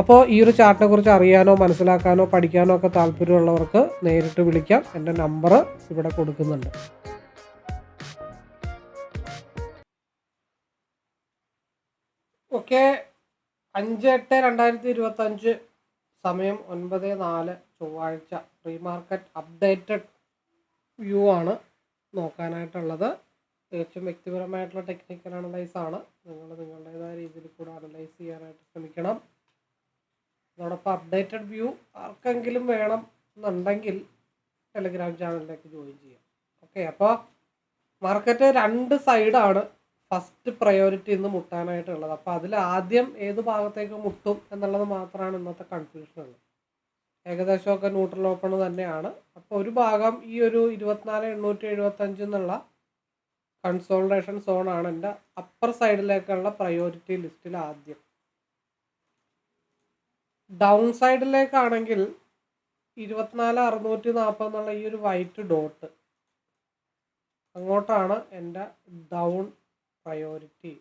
അപ്പോൾ ഈ ഒരു ചാർട്ടിനെ കുറിച്ച് അറിയാനോ മനസ്സിലാക്കാനോ പഠിക്കാനോ ഒക്കെ താല്പര്യമുള്ളവർക്ക് നേരിട്ട് വിളിക്കാം. എന്റെ നമ്പർ ഇവിടെ കൊടുക്കുന്നുണ്ട്. ഓക്കെ. അഞ്ച് എട്ട് രണ്ടായിരത്തി ഇരുപത്തഞ്ച് സമയം ഒൻപത് നാല് ചൊവ്വാഴ്ച. പ്രീ മാർക്കറ്റ് അപ്ഡേറ്റഡ് വ്യൂ ആണ് നോക്കാനായിട്ടുള്ളത്. തികച്ചും വ്യക്തിപരമായിട്ടുള്ള ടെക്നിക്കൽ അനലൈസ് ആണ്. നിങ്ങൾ നിങ്ങളുടേതായ രീതിയിൽ കൂടെ അനലൈസ് ചെയ്യാനായിട്ട് ശ്രമിക്കണം. അതോടൊപ്പം അപ്ഡേറ്റഡ് വ്യൂ ആർക്കെങ്കിലും വേണം എന്നുണ്ടെങ്കിൽ ടെലിഗ്രാം ചാനലിലേക്ക് ജോയിൻ ചെയ്യാം. ഓക്കെ അപ്പോൾ മാർക്കറ്റ് രണ്ട് സൈഡാണ് ഫസ്റ്റ് പ്രയോറിറ്റി ഇന്ന് മുട്ടാനായിട്ടുള്ളത്. അപ്പോൾ അതിൽ ആദ്യം ഏത് ഭാഗത്തേക്ക് മുട്ടും എന്നുള്ളത് മാത്രമാണ് ഇന്നത്തെ കൺഫ്യൂഷൻ ഉള്ളത്. ഏകദേശമൊക്കെ ന്യൂട്രൽ ഓപ്പൺ തന്നെയാണ്. അപ്പോൾ ഒരു ഭാഗം ഈ ഒരു ഇരുപത്തിനാല് എണ്ണൂറ്റി എഴുപത്തഞ്ച് എന്നുള്ള കൺസോൾട്ടേഷൻ സോണാണ് എന്റെ അപ്പർ സൈഡിലേക്കുള്ള പ്രയോറിറ്റി ലിസ്റ്റിൽ ആദ്യം. ഡൗൺ സൈഡിലേക്കാണെങ്കിൽ ഇരുപത്തിനാല് അറുന്നൂറ്റി നാൽപ്പത് എന്നുള്ള ഈ ഒരു വൈറ്റ് ഡോട്ട് അങ്ങോട്ടാണ് എന്റെ ഡൗൺ പ്രയോറിറ്റി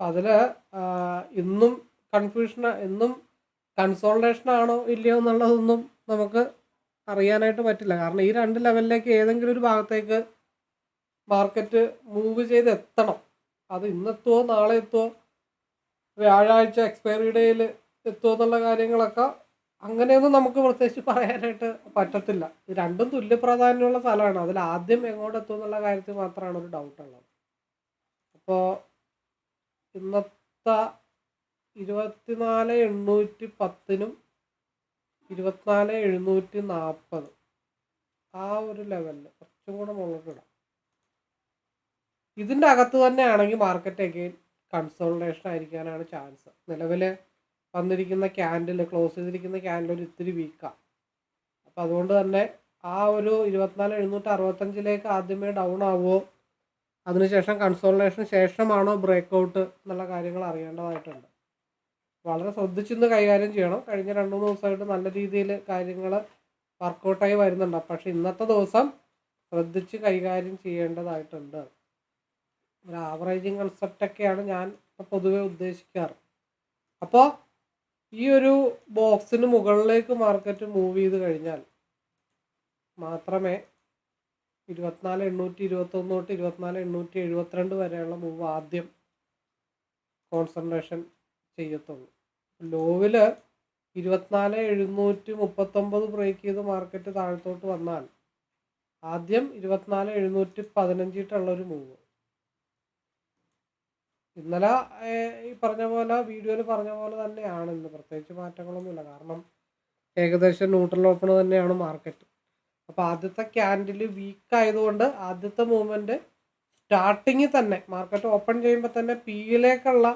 അതിൽ ഇന്നും കൺഫ്യൂഷൻ ഇന്നും കൺസോൾട്ടേഷൻ ആണോ ഇല്ലയോ എന്നുള്ളതൊന്നും നമുക്ക് അറിയാനായിട്ട് പറ്റില്ല. കാരണം ഈ രണ്ട് ലെവലിലേക്ക് ഏതെങ്കിലും ഒരു ഭാഗത്തേക്ക് മാർക്കറ്റ് മൂവ് ചെയ്ത് എത്തണം അത് ഇന്നെത്തുമോ നാളെ എത്തുമോ വ്യാഴാഴ്ച എക്സ്പയറി ഡേയിൽ എത്തുമോ എന്നുള്ള കാര്യങ്ങളൊക്കെ അങ്ങനെയൊന്നും നമുക്ക് പ്രത്യേകിച്ച് പറയാനായിട്ട് പറ്റത്തില്ല. രണ്ടും തുല്യ പ്രാധാന്യമുള്ള സ്ഥലമാണ്. അതിൽ ആദ്യം എങ്ങോട്ട് എത്തും എന്നുള്ള കാര്യത്തിൽ മാത്രമാണ് ഒരു ഡൗട്ട് ഉള്ളത്. അപ്പോൾ ഇന്നത്തെ ഇരുപത്തിനാല് എണ്ണൂറ്റി പത്തിനും ഇരുപത്തിനാല് എഴുന്നൂറ്റി നാൽപ്പത് ആ ഒരു ലെവലിൽ കുറച്ചും കൂടെ മുകളിലിടാം ഇതിന്റെ അകത്ത് തന്നെയാണെങ്കിൽ മാർക്കറ്റ് അഗെയിൻ കൺസോൾട്ടേഷൻ ആയിരിക്കാനാണ് ചാൻസ് നിലവിൽ വന്നിരിക്കുന്ന ക്യാൻഡിൽ ക്ലോസ് ചെയ്തിരിക്കുന്ന ക്യാൻഡിൽ ഒരു ഇത്തിരി വീക്കാണ് അപ്പോൾ അതുകൊണ്ട് തന്നെ ആ ഒരു ഇരുപത്തിനാല് എഴുന്നൂറ്റി അറുപത്തഞ്ചിലേക്ക് ആദ്യമേ ഡൗൺ ആവുമോ അതിനുശേഷം കൺസോൾട്ടേഷന് ശേഷമാണോ ബ്രേക്ക് ഔട്ട് എന്നുള്ള കാര്യങ്ങൾ അറിയേണ്ടതായിട്ടുണ്ട്. വളരെ ശ്രദ്ധിച്ചിന്ന് കൈകാര്യം ചെയ്യണം. കഴിഞ്ഞ രണ്ട് മൂന്ന് ദിവസമായിട്ട് നല്ല രീതിയിൽ കാര്യങ്ങൾ വർക്കൗട്ടായി വരുന്നുണ്ട്. പക്ഷേ ഇന്നത്തെ ദിവസം ശ്രദ്ധിച്ച് കൈകാര്യം ചെയ്യേണ്ടതായിട്ടുണ്ട്. ഒരു ആവറേജിങ് കൺസെപ്റ്റൊക്കെയാണ് ഞാൻ പൊതുവെ ഉദ്ദേശിക്കാറ്. അപ്പോൾ ഈ ഒരു ബോക്സിന് മുകളിലേക്ക് മാർക്കറ്റ് മൂവ് ചെയ്ത് കഴിഞ്ഞാൽ മാത്രമേ ഇരുപത്തിനാല് എണ്ണൂറ്റി ഇരുപത്തൊന്ന് തൊട്ട് ഇരുപത്തിനാല് എണ്ണൂറ്റി എഴുപത്തിരണ്ട് വരെയുള്ള മൂവ് ആദ്യം കോൺസെൻട്രേഷൻ ചെയ്യത്തുള്ളൂ. ലോവിൽ ഇരുപത്തിനാല് എഴുന്നൂറ്റി മുപ്പത്തൊമ്പത് ബ്രേക്ക് ചെയ്ത് മാർക്കറ്റ് താഴത്തോട്ട് വന്നാൽ ആദ്യം ഇരുപത്തിനാല് എഴുന്നൂറ്റി പതിനഞ്ചിട്ടുള്ളൊരു മൂവ് ഇന്നലെ ഈ പറഞ്ഞ പോലെ വീഡിയോയിൽ പറഞ്ഞ പോലെ തന്നെയാണ്. ഇന്ന് പ്രത്യേകിച്ച് മാറ്റങ്ങളൊന്നുമില്ല. കാരണം ഏകദേശം ന്യൂട്രൽ ഓപ്പൺ തന്നെയാണ് മാർക്കറ്റ്. അപ്പോൾ ആദ്യത്തെ ക്യാൻഡിൽ വീക്ക് ആയതുകൊണ്ട് ആദ്യത്തെ മൂവ്മെന്റ് സ്റ്റാർട്ടിങ്ങിൽ തന്നെ മാർക്കറ്റ് ഓപ്പൺ ചെയ്യുമ്പോൾ തന്നെ പിയിലേക്കുള്ള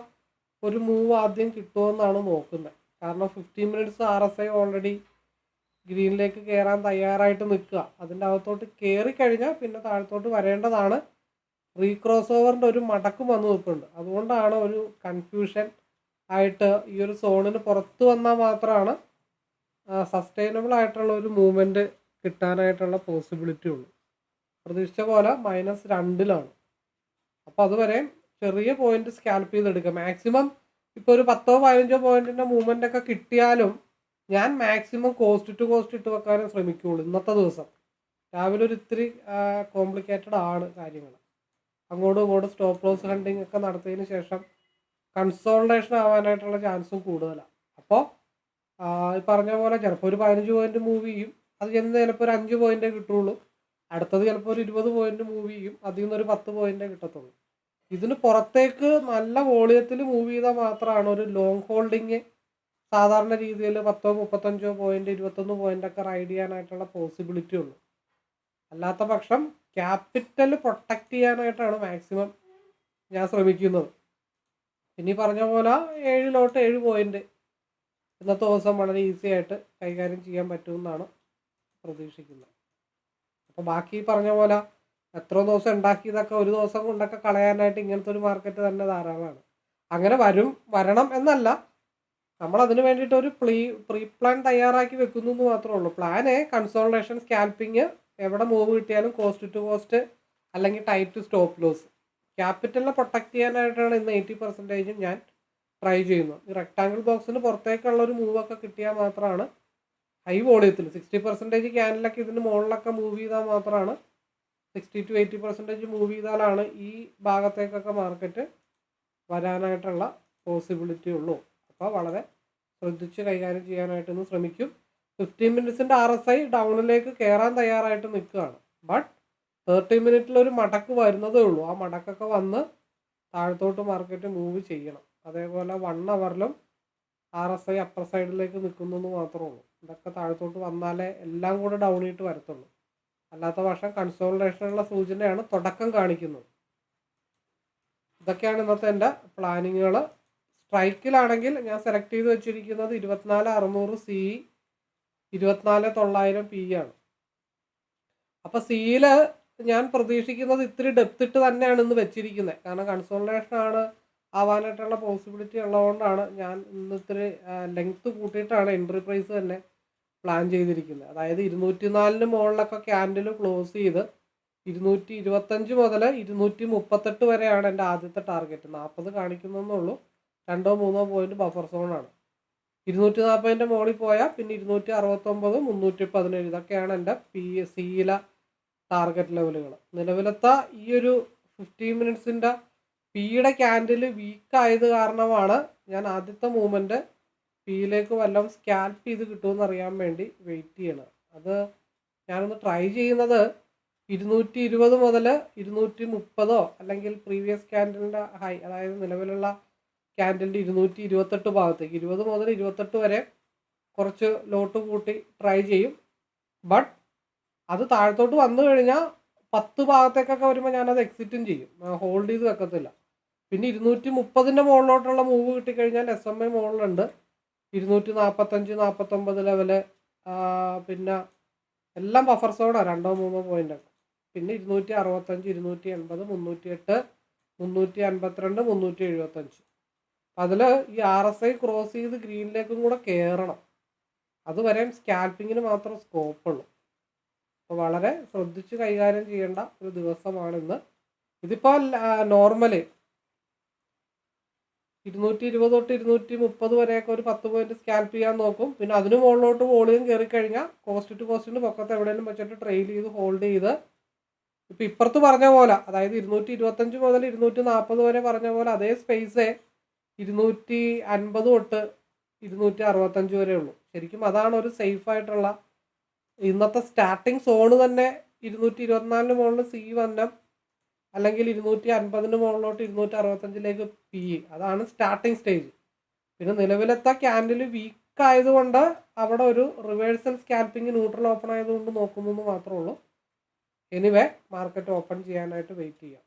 ഒരു മൂവ് ആദ്യം കിട്ടുമെന്നാണ് നോക്കുന്നത്. കാരണം fifteen minutes R S I already ഗ്രീനിലേക്ക് കയറാൻ തയ്യാറായിട്ട് നിൽക്കുക. അതിന്റെ അകത്തോട്ട് കയറി കഴിഞ്ഞാൽ പിന്നെ താഴത്തോട്ട് വരേണ്ടതാണ്. റീക്രോസ് ഓവറിന്റെ ഒരു മടക്കും വന്നു നിൽപ്പുണ്ട് അതുകൊണ്ടാണ് ഒരു കൺഫ്യൂഷൻ ആയിട്ട് ഈ ഒരു സോണിന് പുറത്ത് വന്നാൽ മാത്രമാണ് സസ്റ്റൈനബിൾ ആയിട്ടുള്ള ഒരു മൂവ്മെന്റ് കിട്ടാനായിട്ടുള്ള പോസിബിലിറ്റി ഉള്ളൂ. പ്രതീക്ഷിച്ച പോലെ മൈനസ് രണ്ടിലാണ്. അപ്പോൾ അതുവരെ ചെറിയ പോയിന്റ് സ്കാൽപ്പ് ചെയ്തെടുക്കുക മാക്സിമം ഇപ്പോൾ ഒരു പത്തോ പതിനഞ്ചോ പോയിന്റിന്റെ മൂവ്മെന്റ് ഒക്കെ കിട്ടിയാലും ഞാൻ മാക്സിമം കോസ്റ്റ് ടു കോസ്റ്റ് ഇട്ട് വെക്കാനേ ശ്രമിക്കുകയുള്ളൂ ഇന്നത്തെ ദിവസം. രാവിലെ ഒരു ഇത്തിരി കോംപ്ലിക്കേറ്റഡ് ആണ് കാര്യങ്ങൾ അങ്ങോട്ടും ഇങ്ങോട്ടും സ്റ്റോപ്പ് ലോസ് ഹണ്ടിങ് ഒക്കെ നടത്തിയതിന് ശേഷം കൺസോൾട്ടേഷൻ ആവാനായിട്ടുള്ള ചാൻസും കൂടുതലാണ് അപ്പോൾ ഈ പറഞ്ഞ പോലെ ചിലപ്പോൾ ഒരു പതിനഞ്ച് പോയിന്റ് മൂവ് ചെയ്യും. അത് ചെന്ന് ചിലപ്പോൾ ഒരു അഞ്ച് പോയിന്റേ കിട്ടുള്ളൂ. അടുത്തത് ചിലപ്പോൾ ഒരു ഇരുപത് പോയിന്റ് മൂവ് ചെയ്യും. അതിൽ നിന്ന് ഒരു പത്ത് പോയിന്റേ കിട്ടത്തുള്ളൂ. ഇതിന് പുറത്തേക്ക് നല്ല വോളിയത്തിൽ മൂവ് ചെയ്താൽ മാത്രമാണ് ഒരു ലോങ് ഹോൾഡിങ് സാധാരണ രീതിയിൽ പത്തോ മുപ്പത്തഞ്ചോ പോയിന്റ് ഇരുപത്തൊന്ന് പോയിന്റ് ഒക്കെ റൈഡ് ചെയ്യാനായിട്ടുള്ള പോസിബിലിറ്റി ഉള്ളൂ. അല്ലാത്ത പക്ഷം ക്യാപിറ്റൽ പ്രൊട്ടക്റ്റ് ചെയ്യാനായിട്ടാണ് മാക്സിമം ഞാൻ ശ്രമിക്കുന്നത്. ഇനി പറഞ്ഞ പോലെ ഏഴിലോട്ട് ഏഴ് പോയിന്റ് ഇന്നത്തെ ദിവസം വളരെ ഈസി ആയിട്ട് കൈകാര്യം ചെയ്യാൻ പറ്റുമെന്നാണ് പ്രതീക്ഷിക്കുന്നത്. അപ്പോൾ ബാക്കി പറഞ്ഞ പോലെ എത്ര ദിവസം ഉണ്ടാക്കിയതൊക്കെ ഒരു ദിവസം കൊണ്ടൊക്കെ കളയാനായിട്ട് ഇങ്ങനത്തെ ഒരു മാർക്കറ്റ് തന്നെ ധാരാളമാണ്. അങ്ങനെ വരും വരണം എന്നല്ല. നമ്മൾ അതിന് വേണ്ടിയിട്ട് ഒരു പ്രീ പ്രീ പ്ലാൻ തയ്യാറാക്കി വെക്കുന്നു എന്ന് മാത്രമേ ഉള്ളൂ. പ്ലാന് കൺസോൾട്ടേഷൻ സ്കാൽപ്പിങ് എവിടെ മൂവ് കിട്ടിയാലും കോസ്റ്റ് ടു കോസ്റ്റ് അല്ലെങ്കിൽ ടൈറ്റ് സ്റ്റോപ്പ് ലോസ് ക്യാപിറ്റലിനെ പ്രൊട്ടക്ട് ചെയ്യാനായിട്ടാണ് ഇന്ന് എയ്റ്റി പെർസെന്റേജും ഞാൻ ട്രൈ ചെയ്യുന്നത്. ഈ റെക്ടാങ്കിൾ ബോക്സിന് പുറത്തേക്കുള്ള ഒരു മൂവൊക്കെ കിട്ടിയാൽ മാത്രമാണ് ഹൈ വോളിയത്തിൽ സിക്സ്റ്റി പെർസെന്റേജ് ക്യാനിലൊക്കെ ഇതിന് മുകളിലൊക്കെ മൂവ് ചെയ്താൽ മാത്രമാണ് sixty to eighty percentage move ചെയ്താലാണ് ഈ ഭാഗത്തേക്കൊക്കെ മാർക്കറ്റ് വരാനായിട്ടുള്ള പോസിബിലിറ്റി ഉള്ളൂ. അപ്പോൾ വളരെ ശ്രദ്ധിച്ച് കൈകാര്യം ചെയ്യാനായിട്ടൊന്ന് ശ്രമിക്കും. ഫിഫ്റ്റീൻ മിനിറ്റ്സിന്റെ ആർ എസ് ഐ ഡൗണിലേക്ക് കയറാൻ തയ്യാറായിട്ട് നിൽക്കുകയാണ്. ബട്ട് തേർട്ടി മിനിറ്റിലൊരു മടക്ക് വരുന്നതേ ഉള്ളൂ. ആ മടക്കൊക്കെ വന്ന് താഴത്തോട്ട് മാർക്കറ്റ് മൂവ് ചെയ്യണം. അതേപോലെ വൺ അവറിലും ആർ എസ് ഐ അപ്പർ സൈഡിലേക്ക് നിൽക്കുന്നു എന്ന് മാത്രമേ ഉള്ളൂ. ഇതൊക്കെ താഴത്തോട്ട് വന്നാലേ എല്ലാം കൂടെ ഡൗൺ ചെയ്തിട്ട് വരത്തുള്ളൂ. അല്ലാത്ത പക്ഷം കൺസോൾട്ടേഷനുള്ള സൂചനയാണ് തുടക്കം കാണിക്കുന്നത്. ഇതൊക്കെയാണ് ഇന്നത്തെ എന്റെ പ്ലാനിങ്ങുകൾ സ്ട്രൈക്കിലാണെങ്കിൽ ഞാൻ സെലക്ട് ചെയ്ത് വെച്ചിരിക്കുന്നത് ഇരുപത്തിനാല് അറുന്നൂറ് സി ഇരുപത്തിനാല് തൊള്ളായിരം പി ആണ്. അപ്പോൾ സിയിൽ ഞാൻ പ്രതീക്ഷിക്കുന്നത് ഇത്തിരി ഡെപ്ത് ഇട്ട് തന്നെയാണ് ഇന്ന് വെച്ചിരിക്കുന്നത് കാരണം കൺസോൾട്ടേഷൻ ആണ് ആവാനായിട്ടുള്ള പോസിബിലിറ്റി ഉള്ളതുകൊണ്ടാണ് ഞാൻ ഇന്ന് ഇത്തിരി ലെങ്ത്ത് കൂട്ടിയിട്ടാണ് എൻട്രി പ്രൈസ് തന്നെ പ്ലാൻ ചെയ്തിരിക്കുന്നത് അതായത് ഇരുന്നൂറ്റി നാലിന് മുകളിലൊക്കെ ക്യാൻഡിൽ ക്ലോസ് ചെയ്ത് ഇരുന്നൂറ്റി ഇരുപത്തഞ്ച് മുതൽ ഇരുന്നൂറ്റി മുപ്പത്തെട്ട് വരെയാണ് എന്റെ ആദ്യത്തെ ടാർഗറ്റ് നാൽപ്പത് കാണിക്കുന്നതെന്നുള്ളൂ രണ്ടോ മൂന്നോ പോയിന്റ് ബഫർ സോണാണ് ഇരുന്നൂറ്റി നാൽപ്പതിന്റെ മുകളിൽ പോയാൽ പിന്നെ ഇരുന്നൂറ്റി അറുപത്തൊമ്പത് മുന്നൂറ്റി പതിനേഴ് ഇതൊക്കെയാണ് എന്റെ പി സിയിലെ ടാർഗറ്റ് ലെവലുകൾ നിലവിലത്തെ ഈ ഒരു ഫിഫ്റ്റീൻ മിനിറ്റ്സിന്റെ പിയുടെ ക്യാൻഡിൽ വീക്കായത് കാരണമാണ് ഞാൻ ആദ്യത്തെ മൂവ്മെന്റ് പിയിലേക്ക് വല്ലതും സ്കാൽപ്പ് ചെയ്ത് കിട്ടുമെന്ന് അറിയാൻ വേണ്ടി വെയിറ്റ് ചെയ്യണം. അത് ഞാനൊന്ന് ട്രൈ ചെയ്യുന്നത് ഇരുന്നൂറ്റി ഇരുപത് മുതൽ ഇരുന്നൂറ്റി മുപ്പതോ അല്ലെങ്കിൽ പ്രീവിയസ് ക്യാൻഡിലിന്റെ ഹൈ അതായത് നിലവിലുള്ള ക്യാൻഡിലിന്റെ ഇരുന്നൂറ്റി ഇരുപത്തെട്ട് ഭാഗത്തേക്ക്. ഇരുപത് മുതൽ ഇരുപത്തെട്ട് വരെ കുറച്ച് ലോട്ട് കൂട്ടി ട്രൈ ചെയ്യും. ബട്ട് അത് താഴത്തോട്ട് വന്നു കഴിഞ്ഞാൽ പത്ത് ഭാഗത്തേക്കൊക്കെ വരുമ്പോൾ ഞാനത് എക്സിറ്റും ചെയ്യും. ഹോൾഡ് ചെയ്ത് വെക്കത്തില്ല. പിന്നെ ഇരുന്നൂറ്റി മുപ്പതിന്റെ മുകളിലോട്ടുള്ള മൂവ് കിട്ടിക്കഴിഞ്ഞാൽ എസ് എം ഐ മുകളിലുണ്ട്. ഇരുന്നൂറ്റി നാൽപ്പത്തഞ്ച് നാൽപ്പത്തൊമ്പത് ലെവൽ പിന്നെ എല്ലാം ബഫർ സോണാണ് രണ്ടോ മൂന്നോ പോയിന്റൊക്കെ പിന്നെ ഇരുന്നൂറ്റി അറുപത്തഞ്ച് ഇരുന്നൂറ്റി എൺപത് മുന്നൂറ്റി എട്ട് മുന്നൂറ്റി അൻപത്തിരണ്ട് മുന്നൂറ്റി എഴുപത്തഞ്ച് അതിൽ ഈ ആർ എസ് ഐ ക്രോസ് ചെയ്ത് ഗ്രീനിലേക്കും കൂടെ കയറണം അതുവരെ സ്കാൽപ്പിങ്ങിന് മാത്രം സ്കോപ്പുള്ളൂ അപ്പോൾ വളരെ ശ്രദ്ധിച്ച് കൈകാര്യം ചെയ്യേണ്ട ഒരു ദിവസമാണ് ഇന്ന് ഇതിപ്പോൾ നോർമൽ ഇരുന്നൂറ്റി ഇരുപത് തൊട്ട് ഇരുന്നൂറ്റി മുപ്പത് വരെയൊക്കെ ഒരു പത്ത് പോയിന്റ് സ്കാൽപ്പ് ചെയ്യാൻ നോക്കും. പിന്നെ അതിന് മുകളിലോട്ട് വോളിയം കയറി കഴിഞ്ഞാൽ കോസ്റ്റ് ടു കോസ്റ്റിന് പൊക്കത്ത് എവിടെയെങ്കിലും വെച്ചിട്ട് ട്രെയിൽ ചെയ്ത് ഹോൾഡ് ചെയ്ത് ഇപ്പം ഇപ്പുറത്ത് പറഞ്ഞ പോലെ അതായത് ഇരുന്നൂറ്റി ഇരുപത്തഞ്ച് മുതൽ ഇരുന്നൂറ്റി നാൽപ്പത് വരെ പറഞ്ഞ പോലെ അതേ സ്പേസേ ഇരുന്നൂറ്റി അൻപത് തൊട്ട് ഇരുന്നൂറ്റി അറുപത്തഞ്ച് വരെ ഉള്ളൂ. ശരിക്കും അതാണ് ഒരു സേഫ് ആയിട്ടുള്ള ഇന്നത്തെ സ്റ്റാർട്ടിങ് സോണ് തന്നെ ഇരുന്നൂറ്റി ഇരുപത്തിനാലിന് മുകളിൽ സി വന്നം അല്ലെങ്കിൽ ഇരുന്നൂറ്റി അൻപതിന് മുകളിലോട്ട് ഇരുന്നൂറ്റി അറുപത്തഞ്ചിലേക്ക് പി അതാണ് സ്റ്റാർട്ടിങ് സ്റ്റേജ് പിന്നെ നിലവിലത്തെ ക്യാൻഡിൽ വീക്ക് ആയതുകൊണ്ട് അവിടെ ഒരു റിവേഴ്സൽ സ്കാൽപ്പിംഗ് ന്യൂട്രൽ ഓപ്പൺ ആയതുകൊണ്ട് നോക്കുന്നു മാത്രമേ ഉള്ളൂ. എനിവേ മാർക്കറ്റ് ഓപ്പൺ ചെയ്യാനായിട്ട് വെയിറ്റ് ചെയ്യാം.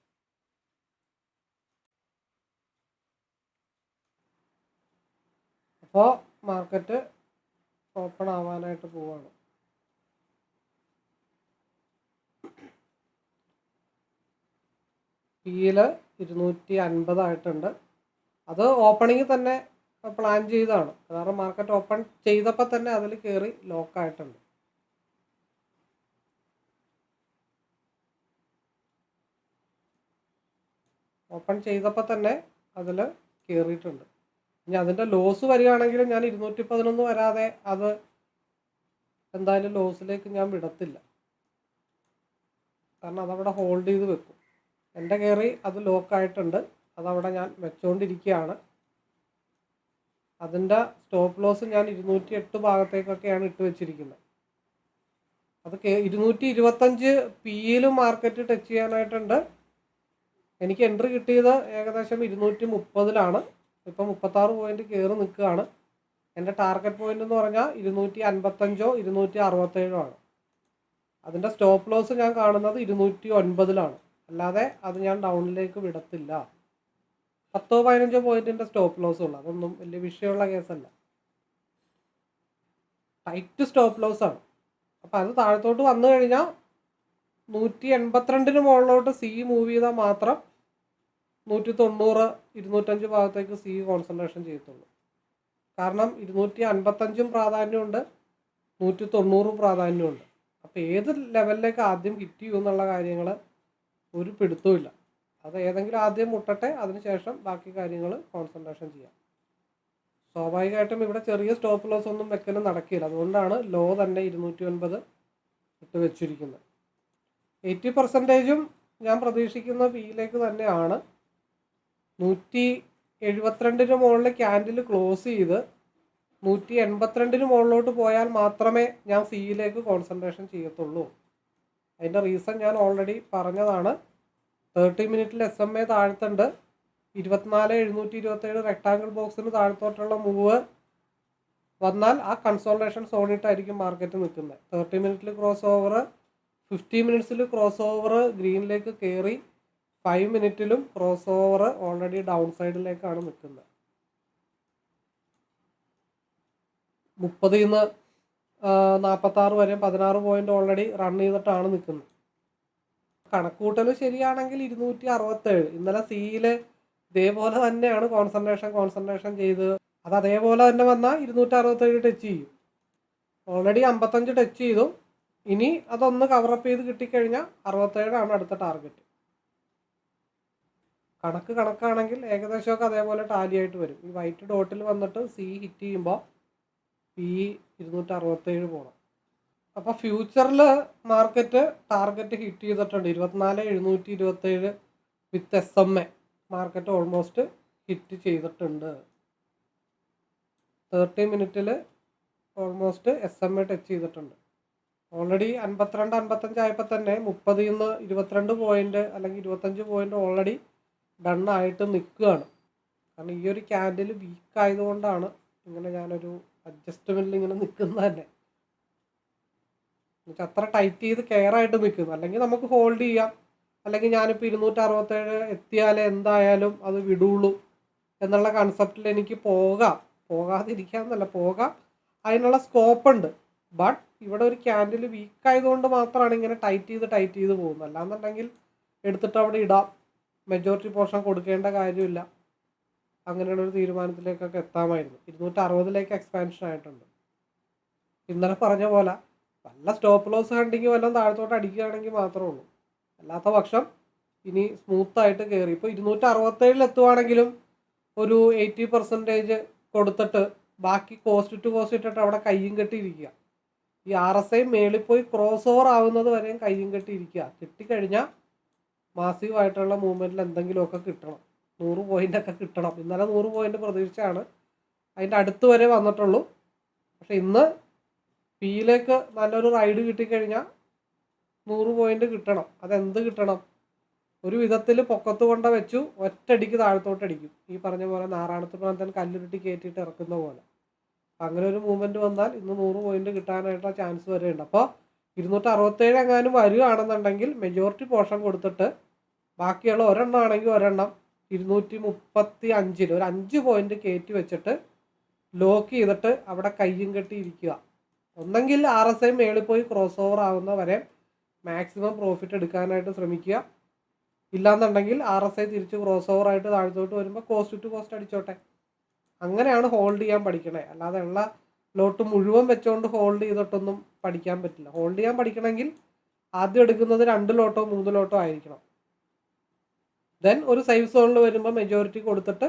അപ്പോൾ മാർക്കറ്റ് ഓപ്പൺ ആവാനായിട്ട് പോവാണ്. പിയിൽ ഇരുന്നൂറ്റി അൻപതായിട്ടുണ്ട് അത് ഓപ്പണിങ്ങിൽ തന്നെ പ്ലാൻ ചെയ്തതാണ്. കാരണം മാർക്കറ്റ് ഓപ്പൺ ചെയ്തപ്പോൾ തന്നെ അതിൽ കയറി ലോക്കായിട്ടുണ്ട് ഓപ്പൺ ചെയ്തപ്പോൾ തന്നെ അതിൽ കയറിയിട്ടുണ്ട് ഇനി അതിന്റെ ലോസ് വരികയാണെങ്കിൽ ഞാൻ ഇരുന്നൂറ്റി പതിനൊന്ന് വരാതെ അത് എന്തായാലും ലോസിലേക്ക് ഞാൻ വിടത്തില്ല. കാരണം അതവിടെ ഹോൾഡ് ചെയ്ത് വെക്കും. എന്റെ കയറി അത് ലോക്കായിട്ടുണ്ട് അതവിടെ ഞാൻ വെച്ചുകൊണ്ടിരിക്കുകയാണ് അതിന്റെ സ്റ്റോപ്പ് ലോസ് ഞാൻ ഇരുന്നൂറ്റി എട്ട് ഭാഗത്തേക്കൊക്കെയാണ് ഇട്ട് വെച്ചിരിക്കുന്നത്. അത് ഇരുന്നൂറ്റി ഇരുപത്തഞ്ച് പിയിലും മാർക്കറ്റ് ടച്ച് ചെയ്യാനായിട്ടുണ്ട്. എനിക്ക് എൻട്രി കിട്ടിയത് ഏകദേശം ഇരുന്നൂറ്റി മുപ്പതിലാണ് ഇപ്പം മുപ്പത്താറ് പോയിന്റ് കയറി നിൽക്കുകയാണ്. എന്റെ ടാർഗറ്റ് പോയിന്റ് എന്ന് പറഞ്ഞാൽ ഇരുന്നൂറ്റി അൻപത്തഞ്ചോ ഇരുന്നൂറ്റി അറുപത്തേഴോ ആണ്. അതിന്റെ സ്റ്റോപ്പ് ലോസ് ഞാൻ കാണുന്നത് ഇരുന്നൂറ്റി ഒൻപതിലാണ്. അല്ലാതെ അത് ഞാൻ ഡൗണിലേക്ക് വിടത്തില്ല. പത്തോ പതിനഞ്ചോ പോയിന്റിന്റെ സ്റ്റോപ്പ് ലോസ് ഉള്ളു. അതൊന്നും വലിയ വിഷയമുള്ള കേസല്ല ടൈറ്റ് സ്റ്റോപ്പ് ലോസ് ആണ്. അപ്പം അത് താഴത്തോട്ട് വന്നു കഴിഞ്ഞാൽ നൂറ്റി എൺപത്തിരണ്ടിന് മുകളിലോട്ട് സി മൂവ് ചെയ്താൽ മാത്രം നൂറ്റി തൊണ്ണൂറ് ഇരുന്നൂറ്റഞ്ച് ഭാഗത്തേക്ക് സി കോൺസെൻട്രേഷൻ ചെയ്യത്തുള്ളൂ. കാരണം ഇരുന്നൂറ്റി അൻപത്തഞ്ചും പ്രാധാന്യമുണ്ട് നൂറ്റി തൊണ്ണൂറും പ്രാധാന്യമുണ്ട്. അപ്പോൾ ഏത് ലെവലിലേക്ക് ആദ്യം ഹിറ്റ് ചെയ്യൂ എന്നുള്ള കാര്യങ്ങൾ ഒരു പിടുത്തവുമില്ല അത് ഏതെങ്കിലും ആദ്യം മുട്ടട്ടെ അതിനുശേഷം ബാക്കി കാര്യങ്ങൾ കോൺസെൻട്രേഷൻ ചെയ്യാം. സ്വാഭാവികമായിട്ടും ഇവിടെ ചെറിയ സ്റ്റോപ്പ് ലോസ് ഒന്നും വെക്കലും നടക്കില്ല. അതുകൊണ്ടാണ് ലോ തന്നെ ഇരുന്നൂറ്റി ഒൻപത് ഇട്ട് വെച്ചിരിക്കുന്നത്. എയ്റ്റി പെർസെന്റേജും ഞാൻ പ്രതീക്ഷിക്കുന്ന പിയിലേക്ക് തന്നെയാണ്. നൂറ്റി എഴുപത്തിരണ്ടിന് മുകളിൽ ക്യാൻഡിൽ ക്ലോസ് ചെയ്ത് നൂറ്റി എൺപത്തിരണ്ടിന് മുകളിലോട്ട് പോയാൽ മാത്രമേ ഞാൻ സിയിലേക്ക് കോൺസെൻട്രേഷൻ ചെയ്യത്തുള്ളൂ. അതിന്റെ റീസൺ ഞാൻ ഓൾറെഡി പറഞ്ഞതാണ്. തേർട്ടി മിനിറ്റിൽ എസ് എം എ താഴ്ത്തുണ്ട്. ഇരുപത്തിനാല് എഴുന്നൂറ്റി ഇരുപത്തേഴ് റെക്ടാങ്കിൾ ബോക്സിന് താഴ്ത്തോട്ടുള്ള മൂവ് വന്നാൽ ആ കൺസോൾട്ടേഷൻ സോണിട്ടായിരിക്കും മാർക്കറ്റ് നിൽക്കുന്നത്. തേർട്ടി മിനിറ്റിൽ ക്രോസ് ഓവർ ഫിഫ്റ്റി മിനിറ്റ്സിൽ ക്രോസ് ഓവർ ഗ്രീനിലേക്ക് കയറി ഫൈവ് മിനിറ്റിലും ക്രോസ് ഓവർ ഓൾറെഡി ഡൗൺ സൈഡിലേക്കാണ് നിൽക്കുന്നത്. മുപ്പതിൽ നിന്ന് നാൽപ്പത്താറ് വരെ പതിനാറ് പോയിന്റ് ഓൾറെഡി റൺ ചെയ്തിട്ടാണ് നിൽക്കുന്നത്. കണക്കൂട്ടൽ ശരിയാണെങ്കിൽ ഇരുന്നൂറ്റി അറുപത്തേഴ് ഇന്നലെ സിയിൽ ഇതേപോലെ തന്നെയാണ് കോൺസെൻട്രേഷൻ കോൺസെൻട്രേഷൻ ചെയ്ത്. അത് അതേപോലെ തന്നെ വന്നാൽ ഇരുന്നൂറ്റി അറുപത്തേഴ് ടച്ച് ചെയ്യും. ഓൾറെഡി അമ്പത്തഞ്ച് ടച്ച് ചെയ്തു. ഇനി അതൊന്ന് കവറപ്പ് ചെയ്ത് കിട്ടിക്കഴിഞ്ഞാൽ അറുപത്തേഴാണ് അടുത്ത ടാർഗറ്റ് കണക്ക് കണക്കാണെങ്കിൽ ഏകദേശമൊക്കെ അതേപോലെ ടാലി ആയിട്ട് വരും. ഈ വൈറ്റ് ഡോട്ടിൽ വന്നിട്ട് സി ഹിറ്റ് ചെയ്യുമ്പോൾ പി ഇരുന്നൂറ്റി അറുപത്തേഴ് പോകണം അപ്പോൾ ഫ്യൂച്ചറിൽ മാർക്കറ്റ് ടാർഗറ്റ് ഹിറ്റ് ചെയ്തിട്ടുണ്ട്. ഇരുപത്തിനാല് എഴുന്നൂറ്റി ഇരുപത്തേഴ് with S M A market almost hit ചെയ്തിട്ടുണ്ട് തേർട്ടി മിനിറ്റിൽ almost S M A touch ചെയ്തിട്ടുണ്ട്. ഓൾറെഡി അൻപത്തിരണ്ട് അൻപത്തഞ്ചായപ്പോൾ തന്നെ മുപ്പതിൽ നിന്ന് ഇരുപത്തിരണ്ട് പോയിന്റ് അല്ലെങ്കിൽ ഇരുപത്തഞ്ച് പോയിന്റ് ഓൾറെഡി ഡൺ ആയിട്ട് നിൽക്കുകയാണ്. കാരണം ഈ ഒരു ക്യാൻഡിൽ വീക്ക് ആയതുകൊണ്ടാണ് ഇങ്ങനെ ഞാനൊരു അഡ്ജസ്റ്റ്മെന്റിൽ ഇങ്ങനെ നിൽക്കുന്നത് തന്നെ. എന്നുവെച്ചാൽ അത്ര ടൈറ്റ് ചെയ്ത് കെയർ ആയിട്ട് നിൽക്കുന്നു. അല്ലെങ്കിൽ നമുക്ക് ഹോൾഡ് ചെയ്യാം. അല്ലെങ്കിൽ ഞാനിപ്പോൾ ഇരുന്നൂറ്റി അറുപത്തേഴ് എത്തിയാലേ എന്തായാലും അത് വിടുള്ളൂ എന്നുള്ള കൺസെപ്റ്റിൽ എനിക്ക് പോകാം. പോകാതിരിക്കാമെന്നല്ല പോകാം. അതിനുള്ള സ്കോപ്പ് ഉണ്ട്. ബട്ട് ഇവിടെ ഒരു ക്യാൻഡിൽ വീക്ക് ആയതുകൊണ്ട് മാത്രമാണ് ഇങ്ങനെ ടൈറ്റ് ചെയ്ത് ടൈറ്റ് ചെയ്ത് പോകുന്നത്. അല്ലാന്നുണ്ടെങ്കിൽ എടുത്തിട്ട് അവിടെ ഇടാം. മെജോറിറ്റി പോർഷൻ കൊടുക്കേണ്ട കാര്യമില്ല. അങ്ങനെയുള്ള ഒരു തീരുമാനത്തിലേക്കൊക്കെ എത്താമായിരുന്നു. ഇരുന്നൂറ്റി അറുപതിലേക്ക് എക്സ്പാൻഷൻ ആയിട്ടുണ്ട്. ഇന്നലെ പറഞ്ഞ പോലെ വല്ല സ്റ്റോപ്പ് ലോസ് ഹണ്ടിങ് വല്ലതും താഴത്തോട്ട് അടിക്കുകയാണെങ്കിൽ മാത്രമേ ഉള്ളൂ. അല്ലാത്ത പക്ഷം ഇനി സ്മൂത്തായിട്ട് കയറി ഇപ്പോൾ ഇരുന്നൂറ്റി അറുപത്തേഴിൽ എത്തുവാണെങ്കിലും ഒരു എയ്റ്റി പെർസെന്റേജ് കൊടുത്തിട്ട് ബാക്കി കോസ്റ്റ് ടു കോസ്റ്റ് ഇട്ടിട്ട് അവിടെ കയ്യും കെട്ടിയിരിക്കുക. ഈ ആർ എസ് ഐ മേളിൽ പോയി ക്രോസ് ഓവർ ആവുന്നത് വരെയും കയ്യും കെട്ടിയിരിക്കുക. കിട്ടിക്കഴിഞ്ഞാൽ മാസീവായിട്ടുള്ള മൂവ്മെന്റിൽ എന്തെങ്കിലുമൊക്കെ കിട്ടണം. നൂറ് പോയിന്റ് ഒക്കെ കിട്ടണം. ഇന്നലെ നൂറ് പോയിന്റ് പ്രതീക്ഷയാണ് അതിന്റെ അടുത്ത് വരെ വന്നിട്ടുള്ളൂ. പക്ഷെ ഇന്ന് പിയിലേക്ക് നല്ലൊരു റൈഡ് കിട്ടിക്കഴിഞ്ഞാൽ നൂറ് പോയിന്റ് കിട്ടണം. അതെന്ത് കിട്ടണം? ഒരു വിധത്തിൽ പൊക്കത്ത് കൊണ്ട വെച്ചു ഒറ്റടിക്ക് താഴത്തോട്ട് അടിക്കും ഈ പറഞ്ഞ പോലെ നാറാണത്ത് പ്രാന്തൻ കല്ലുരുട്ടി കയറ്റിയിട്ട് ഇറക്കുന്ന പോലെ. അങ്ങനെ ഒരു മൂവ്മെന്റ് വന്നാൽ ഇന്ന് നൂറ് പോയിന്റ് കിട്ടാനായിട്ടുള്ള ചാൻസ് വരെയുണ്ട്. അപ്പോൾ ഇരുന്നൂറ്റി അറുപത്തേഴ് എങ്ങാനും വരികയാണെന്നുണ്ടെങ്കിൽ മെജോറിറ്റി പോർഷൻ കൊടുത്തിട്ട് ബാക്കിയുള്ള ഒരെണ്ണം ആണെങ്കിൽ ഒരെണ്ണം ഇരുന്നൂറ്റി മുപ്പത്തി അഞ്ചിൽ ഒരു അഞ്ച് പോയിന്റ് കയറ്റി വെച്ചിട്ട് ലോക്ക് ചെയ്തിട്ട് അവിടെ കയ്യും കെട്ടി ഇരിക്കുക. ഒന്നെങ്കിൽ ആർ എസ് ഐ മേളിൽ പോയി ക്രോസ് ഓവർ ആവുന്ന വരെ മാക്സിമം പ്രോഫിറ്റ് എടുക്കാനായിട്ട് ശ്രമിക്കുക. ഇല്ലാന്നുണ്ടെങ്കിൽ ആർ എസ് ഐ തിരിച്ച് ക്രോസ് ഓവർ ആയിട്ട് താഴ്ത്തോട്ട് വരുമ്പോൾ കോസ്റ്റ് ടു കോസ്റ്റ് അടിച്ചോട്ടെ. അങ്ങനെയാണ് ഹോൾഡ് ചെയ്യാൻ പഠിക്കണേ. അല്ലാതെ ഉള്ള ലോട്ട് മുഴുവൻ വെച്ചുകൊണ്ട് ഹോൾഡ് ചെയ്തിട്ടൊന്നും പഠിക്കാൻ പറ്റില്ല. ഹോൾഡ് ചെയ്യാൻ പഠിക്കണമെങ്കിൽ ആദ്യം എടുക്കുന്നത് രണ്ട് ലോട്ടോ മൂന്ന് ലോട്ടോ ആയിരിക്കണം. ദെൻ ഒരു സേഫ് സോണിൽ വരുമ്പോൾ മെജോറിറ്റി കൊടുത്തിട്ട്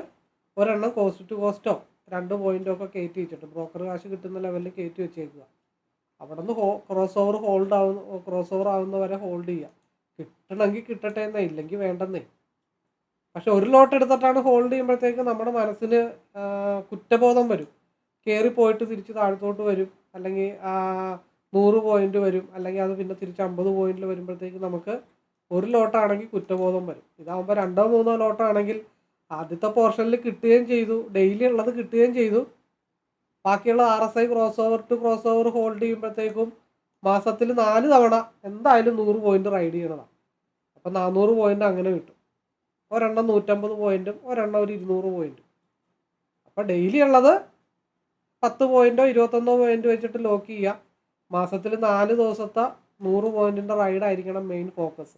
ഒരെണ്ണം കോസ്റ്റ് ടു കോസ്റ്റോ രണ്ട് പോയിന്റോ ഒക്കെ കയറ്റി വെച്ചിട്ട് ബ്രോക്കർ കാശ് കിട്ടുന്ന ലെവലിൽ കയറ്റി വെച്ചേക്കുക. അവിടെ നിന്ന് ഹോ ക്രോസ് ഓവർ ഹോൾഡ് ആവുന്ന ക്രോസ് ഓവർ ആവുന്ന വരെ ഹോൾഡ് ചെയ്യുക. കിട്ടണമെങ്കിൽ കിട്ടട്ടെ എന്നേ ഇല്ലെങ്കിൽ വേണ്ടെന്നേ. പക്ഷെ ഒരു ലോട്ട് എടുത്തിട്ടാണ് ഹോൾഡ് ചെയ്യുമ്പോഴത്തേക്ക് നമ്മുടെ മനസ്സിന് കുറ്റബോധം വരും. കയറി പോയിട്ട് തിരിച്ച് താഴത്തോട്ട് വരും. അല്ലെങ്കിൽ നൂറ് പോയിന്റ് വരും. അല്ലെങ്കിൽ അത് പിന്നെ തിരിച്ച് അമ്പത് പോയിന്റിൽ വരുമ്പോഴത്തേക്ക് നമുക്ക് ഒരു ലോട്ടാണെങ്കിൽ കുറ്റബോധം വരും. ഇതാകുമ്പോൾ രണ്ടോ മൂന്നോ ലോട്ടാണെങ്കിൽ ആദ്യത്തെ പോർഷനിൽ കിട്ടുകയും ചെയ്തു. ഡെയിലി ഉള്ളത് കിട്ടുകയും ചെയ്തു. ബാക്കിയുള്ള R S I cross over to cross over hold ചെയ്യുമ്പോഴത്തേക്കും മാസത്തിൽ നാല് തവണ എന്തായാലും നൂറ് പോയിന്റ് റൈഡ് ചെയ്യണതാണ്. അപ്പം നാനൂറ് പോയിന്റ് അങ്ങനെ കിട്ടും. ഒരെണ്ണം നൂറ്റമ്പത് പോയിന്റും ഒരെണ്ണം ഒരു ഇരുന്നൂറ് പോയിന്റും അപ്പോൾ ഡെയിലി ഉള്ളത് പത്ത് പോയിന്റോ ഇരുപത്തൊന്നോ പോയിന്റ് വെച്ചിട്ട് ലോക്ക് ചെയ്യുക മാസത്തിൽ നാല് ദിവസത്തെ നൂറ് പോയിന്റിന്റെ റൈഡ് ആയിരിക്കണം മെയിൻ ഫോക്കസ്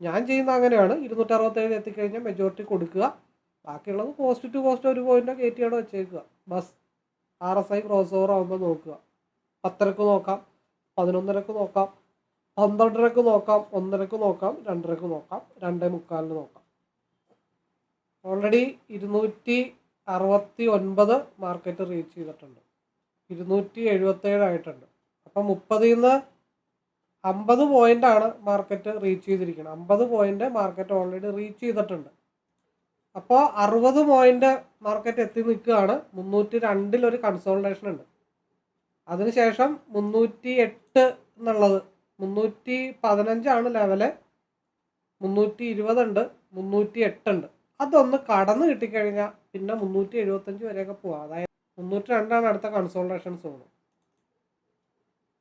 ഞാൻ ചെയ്യുന്ന അങ്ങനെയാണ്. ഇരുന്നൂറ്ററുപത്തേഴ് എത്തിക്കഴിഞ്ഞാൽ മെജോറിറ്റി കൊടുക്കുക. ബാക്കിയുള്ളത് കോസ്റ്റ് ടു കോസ്റ്റ് ഒരു പോയിന്റോ കയറ്റിയാണ് വെച്ചേക്കുക. Bus R S I cross over ആകുമ്പോൾ നോക്കുക. പത്തരക്ക് നോക്കാം പതിനൊന്നരക്ക് നോക്കാം പന്ത്രണ്ടരക്ക് നോക്കാം ഒന്നരക്ക് നോക്കാം രണ്ടരക്ക് നോക്കാം രണ്ടേ മുക്കാലിന് നോക്കാം. ഓൾറെഡി ഇരുന്നൂറ്റി അറുപത്തി ഒൻപത് മാർക്കറ്റ് റീച്ച് ചെയ്തിട്ടുണ്ട്. ഇരുന്നൂറ്റി എഴുപത്തേഴ് ആയിട്ടുണ്ട്. അപ്പം മുപ്പതിൽ നിന്ന് അമ്പത് ആണ് മാർക്കറ്റ് റീച്ച് ചെയ്തിരിക്കുന്നത്. അമ്പത് പോയിന്റ് മാർക്കറ്റ് ഓൾറെഡി റീച്ച് ചെയ്തിട്ടുണ്ട്. അപ്പോൾ അറുപത് പോയിന്റ് മാർക്കറ്റ് എത്തി നിൽക്കുകയാണ്. മുന്നൂറ്റി രണ്ടിൽ ഒരു കൺസോൾട്ടേഷൻ ഉണ്ട്. അതിനുശേഷം മുന്നൂറ്റി എട്ട് എന്നുള്ളത് മുന്നൂറ്റി പതിനഞ്ചാണ് ലെവൽ മുന്നൂറ്റി ഇരുപതുണ്ട് മുന്നൂറ്റി എട്ടുണ്ട് അതൊന്ന് കടന്ന് കിട്ടിക്കഴിഞ്ഞാൽ പിന്നെ മുന്നൂറ്റി എഴുപത്തഞ്ച് വരെയൊക്കെ പോവാം. അതായത് മുന്നൂറ്റി രണ്ടാണ് അടുത്ത consolidation zone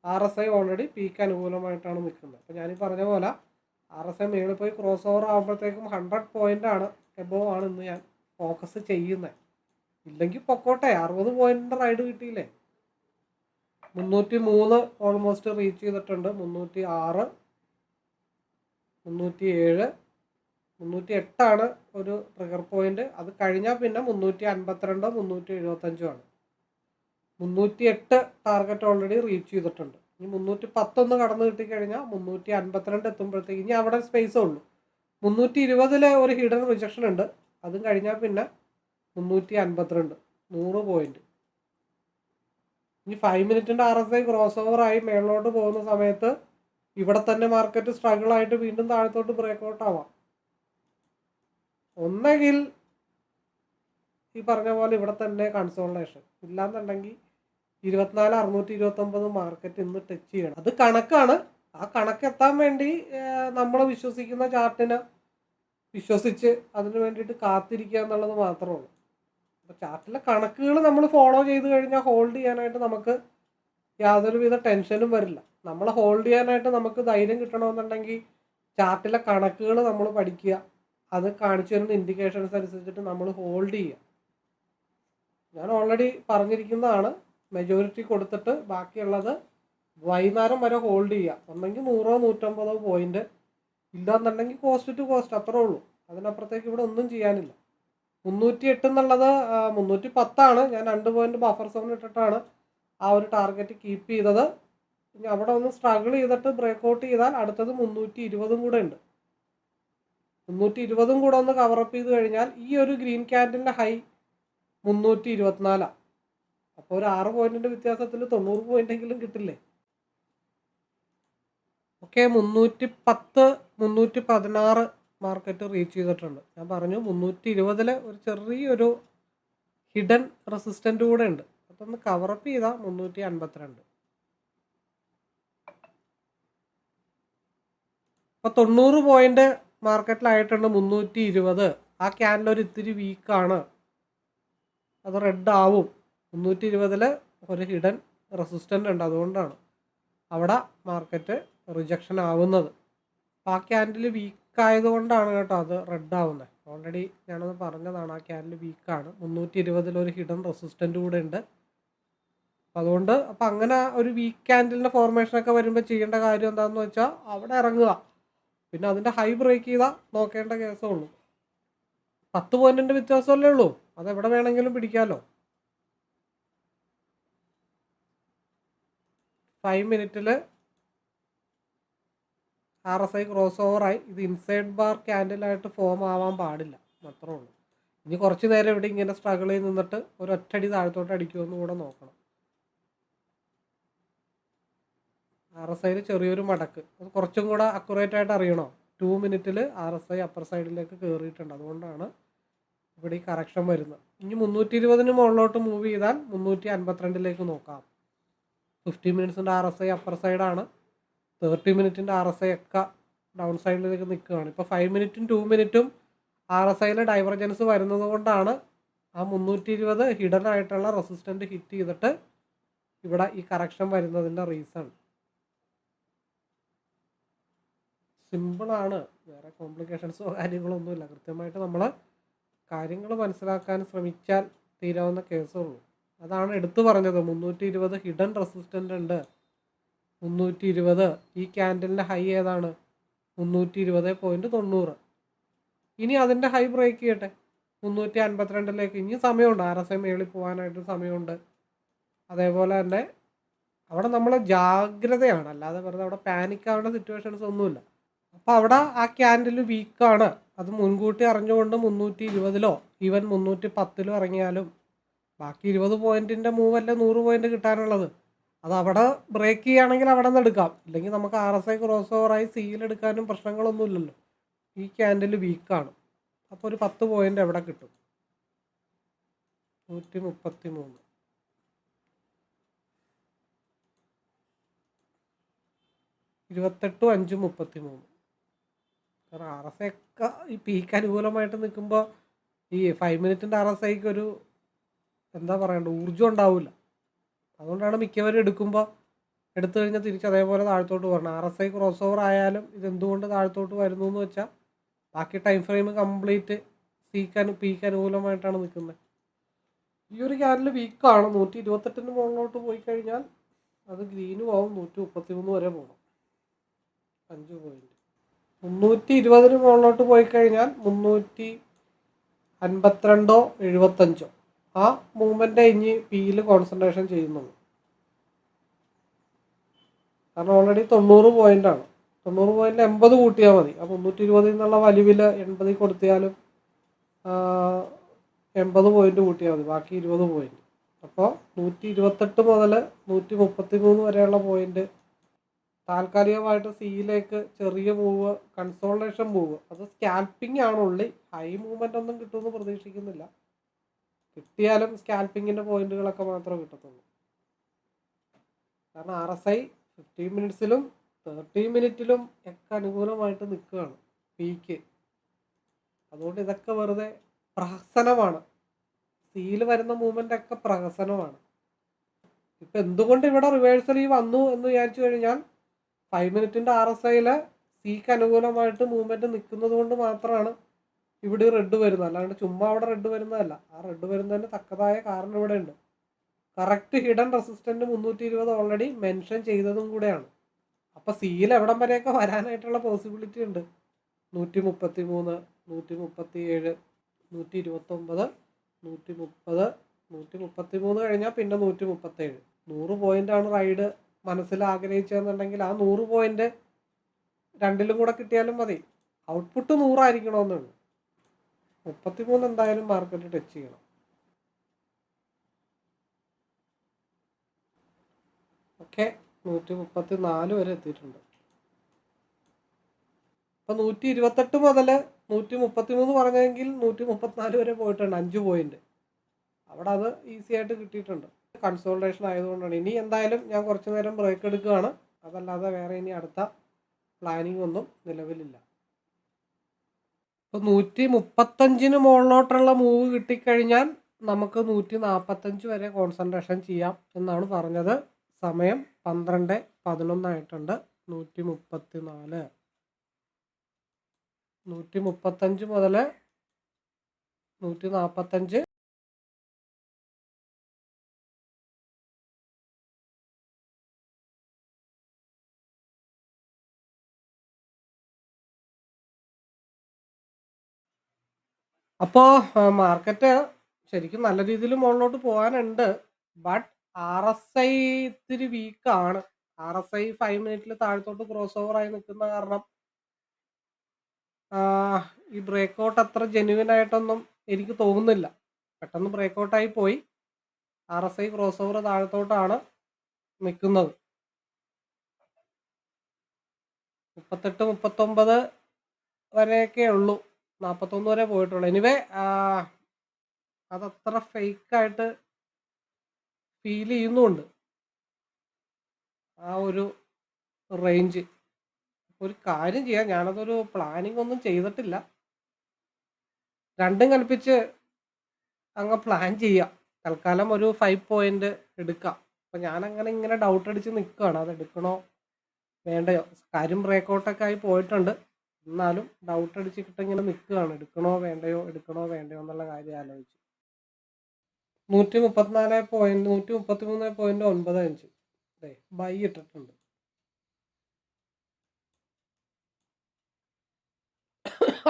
R S I already peak അനുകൂലമായിട്ടാണ് നിൽക്കുന്നത്. അപ്പോൾ ഞാനീ പറഞ്ഞ പോലെ ആർ എസ് ഐ മേളിൽ പോയി ക്രോസ് ഓവർ ആകുമ്പോഴത്തേക്കും ഹൺഡ്രഡ് പോയിന്റ് ആണ് എബോ ആണ് ഇന്ന് ഞാൻ ഫോക്കസ് ചെയ്യുന്നത് ഇല്ലെങ്കിൽ പൊക്കോട്ടെ അറുപത് പോയിന്റ് റൈഡ് കിട്ടിയില്ലേ? മുന്നൂറ്റി മൂന്ന് ഓൾമോസ്റ്റ് റീച്ച് ചെയ്തിട്ടുണ്ട്. മുന്നൂറ്റി ആറ് മുന്നൂറ്റി ഏഴ് മുന്നൂറ്റി എട്ടാണ് ഒരു ട്രിഗർ പോയിന്റ് അത് കഴിഞ്ഞാൽ പിന്നെ മുന്നൂറ്റി അൻപത്തിരണ്ടോ മുന്നൂറ്റി എഴുപത്തഞ്ചോ ആണ്. മുന്നൂറ്റി എട്ട് ടാർഗറ്റ് ഓൾറെഡി റീച്ച് ചെയ്തിട്ടുണ്ട്. ഇനി മുന്നൂറ്റി പത്തൊന്ന് കടന്നു കിട്ടിക്കഴിഞ്ഞാൽ മുന്നൂറ്റി അൻപത്തിരണ്ട് എത്തുമ്പോഴത്തേക്ക് ഇനി അവിടെ സ്പേസേ ഉള്ളൂ. മുന്നൂറ്റി ഇരുപതിലെ ഒരു ഹിഡൻ റിജക്ഷൻ ഉണ്ട്. അതും കഴിഞ്ഞാൽ പിന്നെ മുന്നൂറ്റി അൻപത്തിരണ്ട് നൂറ് പോയിന്റ് ഇനി five മിനിറ്റിന്റെ R S I cross over ആയി മേളിലോട്ട് പോകുന്ന സമയത്ത് ഇവിടെ തന്നെ മാർക്കറ്റ് സ്ട്രഗിൾ ആയിട്ട് വീണ്ടും താഴത്തോട്ട് ബ്രേക്ക് ഔട്ട് ആവാം. ഒന്നെങ്കിൽ ഈ പറഞ്ഞ പോലെ ഇവിടെ തന്നെ കൺസോൾട്ടേഷൻ ഇല്ലാന്നുണ്ടെങ്കിൽ ഇരുപത്തിനാല് അറുന്നൂറ്റി ഇരുപത്തൊമ്പത് മാർക്കറ്റ് ഇന്ന് ടച്ച് ചെയ്യണം. അത് കണക്കാണ്. ആ കണക്ക് എത്താൻ വേണ്ടി നമ്മൾ വിശ്വസിക്കുന്ന ചാർട്ടിനെ വിശ്വസിച്ച് അതിന് വേണ്ടിയിട്ട് കാത്തിരിക്കുക എന്നുള്ളത് മാത്രമേ ഉള്ളൂ. അപ്പോൾ ചാർട്ടിലെ കണക്കുകൾ നമ്മൾ ഫോളോ ചെയ്ത് കഴിഞ്ഞാൽ ഹോൾഡ് ചെയ്യാനായിട്ട് നമുക്ക് യാതൊരുവിധ ടെൻഷനും വരില്ല. നമ്മൾ ഹോൾഡ് ചെയ്യാനായിട്ട് നമുക്ക് ധൈര്യം കിട്ടണമെന്നുണ്ടെങ്കിൽ ചാർട്ടിലെ കണക്കുകൾ നമ്മൾ പഠിക്കുക. അത് കാണിച്ചു തരുന്ന ഇൻഡിക്കേഷൻസ് അനുസരിച്ചിട്ട് നമ്മൾ ഹോൾഡ് ചെയ്യുക ഞാൻ ഓൾറെഡി പറഞ്ഞിരിക്കുന്നതാണ്. മെജോറിറ്റി കൊടുത്തിട്ട് ബാക്കിയുള്ളത് വൈകുന്നേരം വരെ ഹോൾഡ് ചെയ്യുക ഒന്നെങ്കിൽ നൂറോ നൂറ്റമ്പതോ പോയിന്റ് ഇല്ലാന്നുണ്ടെങ്കിൽ കോസ്റ്റ് ടു കോസ്റ്റ് അത്രേ ഉള്ളൂ. അതിനപ്പുറത്തേക്ക് ഇവിടെ ഒന്നും ചെയ്യാനില്ല. മുന്നൂറ്റി എട്ട് എന്നുള്ളത് മുന്നൂറ്റി പത്താണ് ഞാൻ രണ്ട് പോയിന്റ് ബഫർ സോൺ ഇട്ടിട്ടാണ് ആ ഒരു ടാർഗറ്റ് കീപ്പ് ചെയ്തത്. ഇനി അവിടെ ഒന്ന് സ്ട്രഗിൾ ചെയ്തിട്ട് ബ്രേക്ക് ഔട്ട് ചെയ്താൽ അടുത്തത് മുന്നൂറ്റി ഇരുപതും കൂടെ ഉണ്ട്. മുന്നൂറ്റി ഇരുപതും കൂടെ ഒന്ന് കവറപ്പ് ചെയ്ത് കഴിഞ്ഞാൽ ഈ ഒരു ഗ്രീൻ ക്യാൻഡിന്റെ ഹൈ മുന്നൂറ്റി ഇരുപത്തിനാലാണ് അപ്പോൾ ഒരു ആറ് പോയിന്റിന്റെ വ്യത്യാസത്തിൽ തൊണ്ണൂറ് പോയിന്റെങ്കിലും കിട്ടില്ലേ? ഓക്കെ മുന്നൂറ്റി പത്ത് മുന്നൂറ്റി പതിനാറ് മാർക്കറ്റ് റീച്ച് ചെയ്തിട്ടുണ്ട്. ഞാൻ പറഞ്ഞു മുന്നൂറ്റി ഇരുപതിലെ ഒരു ചെറിയൊരു ഹിഡൻ റെസിസ്റ്റന്റ് കൂടെ ഉണ്ട്. അതൊന്ന് കവറപ്പ് ചെയ്താൽ മുന്നൂറ്റി അൻപത്തിരണ്ട് അപ്പോൾ തൊണ്ണൂറ് പോയിന്റ് മാർക്കറ്റിലായിട്ടുണ്ട് മുന്നൂറ്റി ഇരുപത് ആ ക്യാൻഡിൽ ഒരു ഇത്തിരി വീക്കാണ്. അത് റെഡ് ആവും. മുന്നൂറ്റി ഇരുപതിൽ ഒരു ഹിഡൻ റെസിസ്റ്റന്റ് ഉണ്ട് അതുകൊണ്ടാണ് അവിടെ മാർക്കറ്റ് റിജക്ഷൻ ആവുന്നത്. അപ്പോൾ ആ ക്യാൻഡിൽ വീക്ക് ആയതുകൊണ്ടാണ് കേട്ടോ അത് റെഡ് ആവുന്നത്. ഓൾറെഡി ഞാനത് പറഞ്ഞതാണ് ആ ക്യാൻഡിൽ വീക്കാണ്. മുന്നൂറ്റി ഇരുപതിൽ ഒരു ഹിഡൻ റെസിസ്റ്റന്റ് കൂടെ ഉണ്ട്. അതുകൊണ്ട് അപ്പം അങ്ങനെ ഒരു വീക്ക് ക്യാൻഡിലിന്റെ ഫോർമേഷനൊക്കെ വരുമ്പോൾ ചെയ്യേണ്ട കാര്യം എന്താണെന്ന് വെച്ചാൽ അവിടെ ഇറങ്ങുക. പിന്നെ അതിന്റെ ഹൈ ബ്രേക്ക് ചെയ്താൽ നോക്കേണ്ട കേസേ ഉള്ളൂ പത്ത് പോയിന്റിന്റെ വ്യത്യാസമല്ലേ ഉള്ളൂ. അത് എവിടെ വേണമെങ്കിലും പിടിക്കാമല്ലോ ഫൈവ് മിനിറ്റിൽ ആർ എസ് ഐ ക്രോസ് ഓവറായി ഇത് ഇൻസൈഡ് ബാർ ക്യാൻഡിലായിട്ട് ഫോം ആവാൻ പാടില്ല. മാത്രമേ ഉള്ളൂ. ഇനി കുറച്ച് നേരം ഇവിടെ ഇങ്ങനെ സ്ട്രഗിൾ ചെയ്ത് നിന്നിട്ട് ഒരു ഒറ്റടി താഴത്തോട്ട് അടിക്കുമെന്ന് കൂടെ നോക്കണം. ആർ എസ് ഐയിൽ ചെറിയൊരു മടക്ക്. അത് കുറച്ചും കൂടെ അക്യുറേറ്റ് ആയിട്ട് അറിയണോ? ടു മിനിറ്റിൽ ആർ എസ് ഐ അപ്പർ സൈഡിലേക്ക് കയറിയിട്ടുണ്ട് അതുകൊണ്ടാണ് ഇവിടെ ഈ കറക്ഷൻ വരുന്നത്. ഇനി മുന്നൂറ്റി ഇരുപതിന് മുകളിലോട്ട് മൂവ് ചെയ്താൽ മുന്നൂറ്റി അൻപത്തിരണ്ടിലേക്ക് നോക്കാം ഫിഫ്റ്റി മിനിറ്റ്സിന്റെ ആർ എസ് ഐ അപ്പർ സൈഡാണ് തേർട്ടി മിനിറ്റിന്റെ ആർ എസ് ഐ ഒക്കെ ഡൗൺ സൈഡിലേക്ക് നിൽക്കുകയാണ്. ഇപ്പോൾ ഫൈവ് മിനിറ്റും ടു മിനിറ്റും ആർ എസ് ഐയിലെ ഡൈവർജൻസ് വരുന്നത് കൊണ്ടാണ് ആ മുന്നൂറ്റി ഇരുപത് ഹിഡൻ ആയിട്ടുള്ള റെസിസ്റ്റന്റ് ഹിറ്റ് ചെയ്തിട്ട് ഇവിടെ ഈ കറക്ഷൻ വരുന്നതിന്റെ റീസൺ സിമ്പിളാണ് വേറെ കോംപ്ലിക്കേഷൻസോ കാര്യങ്ങളോ കാര്യങ്ങളൊന്നുമില്ല കൃത്യമായിട്ട് നമ്മൾ കാര്യങ്ങൾ മനസ്സിലാക്കാൻ ശ്രമിച്ചാൽ തീരാവുന്ന കേസേ ഉള്ളൂ. അതാണ് എടുത്തു പറഞ്ഞത്. മുന്നൂറ്റി ഇരുപത് ഹിഡൻ റെസിസ്റ്റന്റ് ഉണ്ട്. മുന്നൂറ്റി ഇരുപത് ഈ ക്യാൻഡലിന്റെ ഹൈ ഏതാണ്? മുന്നൂറ്റി ഇരുപത് പോയിന്റ് തൊണ്ണൂറ്. ഇനി അതിന്റെ ഹൈ ബ്രേക്ക് ചെയ്യട്ടെ. മുന്നൂറ്റി അൻപത്തിരണ്ടിലേക്ക് ഇനി സമയമുണ്ട്. ആർ എസ് ഐ മേളിൽ പോകാനായിട്ട് സമയമുണ്ട്. അതേപോലെ തന്നെ അവിടെ നമ്മൾ ജാഗ്രതയാണ്. അല്ലാതെ വെറുതെ അവിടെ പാനിക്കാവേണ്ട സിറ്റുവേഷൻസ് ഒന്നുമില്ല. അപ്പോൾ അവിടെ ആ ക്യാൻഡിൽ വീക്കാണ്. അത് മുൻകൂട്ടി അറിഞ്ഞുകൊണ്ട് മുന്നൂറ്റി ഇരുപതിലോ ഈവൻ മുന്നൂറ്റി പത്തിലോ ഇറങ്ങിയാലും ബാക്കി ഇരുപത് പോയിന്റിന്റെ മൂവല്ല നൂറ് പോയിന്റ് കിട്ടാനുള്ളത്. അത് അവിടെ ബ്രേക്ക് ചെയ്യുകയാണെങ്കിൽ അവിടെ നിന്ന് എടുക്കാം. ഇല്ലെങ്കിൽ നമുക്ക് ആർ എസ് ഐ ക്രോസ് ഓവറായി സിയിൽ എടുക്കാനും പ്രശ്നങ്ങളൊന്നുമില്ലല്ലോ ഈ ക്യാൻഡിൽ വീക്കാണ്. അപ്പോൾ ഒരു പത്ത് പോയിന്റ് എവിടെ കിട്ടും. നൂറ്റി മുപ്പത്തി മൂന്ന് ഇരുപത്തെട്ടും അഞ്ചും മുപ്പത്തി മൂന്ന് കാരണം ആർ എസ് ഒക്കെ ഈ പീക്ക് അനുകൂലമായിട്ട് നിൽക്കുമ്പോൾ ഈ ഫൈവ് മിനിറ്റിന്റെ ആർ എസ് ഐക്ക് ഒരു എന്താ പറയണ്ട ഊർജം ഉണ്ടാവില്ല അതുകൊണ്ടാണ് മിക്കവരും എടുക്കുമ്പോൾ എടുത്തു കഴിഞ്ഞാൽ തിരിച്ച് അതേപോലെ താഴത്തോട്ട് വരണം. R S I cross over ആയാലും ഇതെന്തുകൊണ്ട് താഴത്തോട്ട് വരുന്നു എന്ന് വെച്ചാൽ ബാക്കി time frame complete peak peak അനുകൂലമായിട്ടാണ് നിൽക്കുന്നത് ഈ ഒരു ക്യാനിൽ വീക്കാണ് നൂറ്റി ഇരുപത്തെട്ടിന് മുകളിലോട്ട് പോയി കഴിഞ്ഞാൽ അത് ഗ്രീന് ആവും നൂറ്റി മുപ്പത്തി മൂന്ന് വരെ പോകണം അഞ്ച് പോയിന്റ് മുന്നൂറ്റി ഇരുപതിന് മുകളിലോട്ട് പോയി കഴിഞ്ഞാൽ മുന്നൂറ്റി അൻപത്തിരണ്ടോ എഴുപത്തഞ്ചോ ആ മൂവ്മെന്റ് ഇനി പിയിൽ കോൺസെൻട്രേഷൻ ചെയ്യുന്നുള്ളൂ. കാരണം ഓൾറെഡി തൊണ്ണൂറ് പോയിന്റാണ് തൊണ്ണൂറ് പോയിന്റ് എൺപത് കൂട്ടിയാൽ മതി. ആ മുന്നൂറ്റി ഇരുപതിൽ നിന്നുള്ള വലിവിൽ എൺപതിൽ കൊടുത്തിയാലും എൺപത് പോയിന്റ് കൂട്ടിയാൽ മതി. ബാക്കി ഇരുപത് പോയിന്റ് അപ്പോൾ നൂറ്റി ഇരുപത്തെട്ട് മുതൽ നൂറ്റി മുപ്പത്തി മൂന്ന് വരെയുള്ള പോയിന്റ് താൽക്കാലികമായിട്ട് സിയിലേക്ക് ചെറിയ മൂവ് കൺസോൾട്ടേഷൻ മൂവ്. അത് സ്കാൽപ്പിംഗ് ആണുള്ളി ഹൈ മൂവ്മെന്റ് ഒന്നും കിട്ടുമെന്ന് പ്രതീക്ഷിക്കുന്നില്ല. കിട്ടിയാലും സ്കാൽപ്പിങ്ങിന്റെ പോയിന്റുകളൊക്കെ മാത്രമേ കിട്ടത്തുള്ളൂ. കാരണം ആർ എസ് ഐ ഫിഫ്റ്റീൻ മിനിറ്റ്സിലും തേർട്ടി മിനിറ്റിലും ഒക്കെ അനുകൂലമായിട്ട് നിൽക്കുകയാണ് പീക്ക് അതുകൊണ്ട് ഇതൊക്കെ വെറുതെ പ്രഹസനമാണ്. സിയിൽ വരുന്ന മൂവ്മെന്റ് ഒക്കെ പ്രഹസനമാണ്. ഇപ്പം എന്തുകൊണ്ട് ഇവിടെ റിവേഴ്സൽ ഈ വന്നു എന്ന് വിചാരിച്ചു കഴിഞ്ഞാൽ ഫൈവ് മിനിറ്റിന്റെ ആർ എസ് ഐയിലെ സിക്ക് അനുകൂലമായിട്ട് മൂവ്മെന്റ് നിൽക്കുന്നത് കൊണ്ട് മാത്രമാണ് ഇവിടെ റെഡ് വരുന്നത്. അല്ലാണ്ട് ചുമ്മാ അവിടെ റെഡ് വരുന്നതല്ല. ആ റെഡ് വരുന്നതിന് തക്കതായ കാരണം ഇവിടെ ഉണ്ട്. കറക്റ്റ് ഹിഡൻ റെസിസ്റ്റന്റ് മുന്നൂറ്റി ഇരുപത് ഓൾറെഡി മെൻഷൻ ചെയ്തതും കൂടെയാണ്. അപ്പോൾ സിയിൽ എവിടം വരെയൊക്കെ വരാനായിട്ടുള്ള പോസിബിലിറ്റി ഉണ്ട്. നൂറ്റി മുപ്പത്തി മൂന്ന് നൂറ്റി മുപ്പത്തി ഏഴ് നൂറ്റി ഇരുപത്തൊമ്പത് നൂറ്റി മുപ്പത് നൂറ്റി മുപ്പത്തി മൂന്ന് കഴിഞ്ഞാൽ പിന്നെ നൂറ്റി മുപ്പത്തേഴ് നൂറ് പോയിന്റാണ് റൈഡ് മനസ്സിൽ ആഗ്രഹിച്ചെന്നുണ്ടെങ്കിൽ ആ നൂറ് പോയിന്റ് രണ്ടിലും കൂടെ കിട്ടിയാലും മതി. ഔട്ട്പുട്ട് നൂറായിരിക്കണമെന്നുണ്ട് മുപ്പത്തിമൂന്ന് എന്തായാലും മാർക്കറ്റ് ടച്ച് ചെയ്യണം. ഓക്കെ. നൂറ്റി മുപ്പത്തി നാല് വരെ എത്തിയിട്ടുണ്ട്. അപ്പൊ നൂറ്റി ഇരുപത്തെട്ട് മുതൽ നൂറ്റി മുപ്പത്തി മൂന്ന് പറഞ്ഞെങ്കിൽ നൂറ്റി മുപ്പത്തിനാല് വരെ പോയിട്ടുണ്ട് അഞ്ച് പോയിന്റ് അവിടെ അത് ഈസി ആയിട്ട് കിട്ടിയിട്ടുണ്ട്. കൺസോൾട്ടേഷൻ ആയതുകൊണ്ടാണ്. ഇനി എന്തായാലും ഞാൻ കുറച്ചു നേരം ബ്രേക്ക് എടുക്കുകയാണ്. അതല്ലാതെ വേറെ ഇനി അടുത്ത പ്ലാനിങ് ഒന്നും നിലവിലില്ല. ഇപ്പോൾ നൂറ്റി മുപ്പത്തഞ്ചിന് മുകളിലോട്ടുള്ള മൂവ് കിട്ടിക്കഴിഞ്ഞാൽ നമുക്ക് നൂറ്റി നാൽപ്പത്തഞ്ച് വരെ കോൺസെൻട്രേഷൻ ചെയ്യാം എന്നാണ് പറഞ്ഞത്. സമയം പന്ത്രണ്ട് പതിനൊന്നായിട്ടുണ്ട്. നൂറ്റി മുപ്പത്തി നാല് നൂറ്റി മുപ്പത്തഞ്ച് മുതൽ നൂറ്റി നാൽപ്പത്തഞ്ച് അപ്പോൾ മാർക്കറ്റ് ശരിക്കും നല്ല രീതിയിൽ മുകളിലോട്ട് പോകാനുണ്ട്. ബട്ട് ആർ എസ് ഐ ഇത്തിരി വീക്കാണ്. ആർ എസ് ഐ ഫൈവ് മിനിറ്റിൽ താഴത്തോട്ട് ക്രോസ് ഓവർ ആയി നിൽക്കുന്ന കാരണം ഈ ബ്രേക്ക് ഔട്ട് അത്ര ജെന്യുവൻ ആയിട്ടൊന്നും എനിക്ക് തോന്നുന്നില്ല. പെട്ടെന്ന് ബ്രേക്ക് ഔട്ടായി പോയി. R S I cross over താഴത്തോട്ടാണ് നിൽക്കുന്നത്. മുപ്പത്തെട്ട് മുപ്പത്തൊമ്പത് വരെയൊക്കെ ഉള്ളൂ. നാൽപ്പത്തൊന്ന് വരെ പോയിട്ടുള്ളൂ. എനിവേ അതത്ര ഫേക്കായിട്ട് ഫീൽ ചെയ്യുന്നുമുണ്ട് ആ ഒരു റേഞ്ച് ഒരു കാര്യം ചെയ്യാം. ഞാനതൊരു പ്ലാനിങ് ഒന്നും ചെയ്തിട്ടില്ല. രണ്ടും കൽപ്പിച്ച് അങ്ങ് പ്ലാൻ ചെയ്യാം. തൽക്കാലം ഒരു ഫൈവ് പോയിന്റ് എടുക്കാം. അപ്പം ഞാനങ്ങനെ ഇങ്ങനെ ഡൗട്ട് അടിച്ച് നിൽക്കുകയാണ് അത് എടുക്കണോ വേണ്ടയോ? കാര്യം ബ്രേക്കൗട്ടൊക്കെ ആയി പോയിട്ടുണ്ട്. എന്നാലും ഡൗട്ട് അടിച്ചിട്ട് ഇങ്ങനെ നിൽക്കുകയാണ് എടുക്കണോ വേണ്ടയോ എടുക്കണോ വേണ്ടയോ എന്നുള്ള കാര്യം ആലോചിച്ച്. നൂറ്റി മുപ്പത്തിനാല് പോയിന്റ് നൂറ്റി മുപ്പത്തി മൂന്ന് പോയിന്റ് ഒൻപത് അഞ്ച്. അതെ ബൈ ഇട്ടിട്ടുണ്ട്.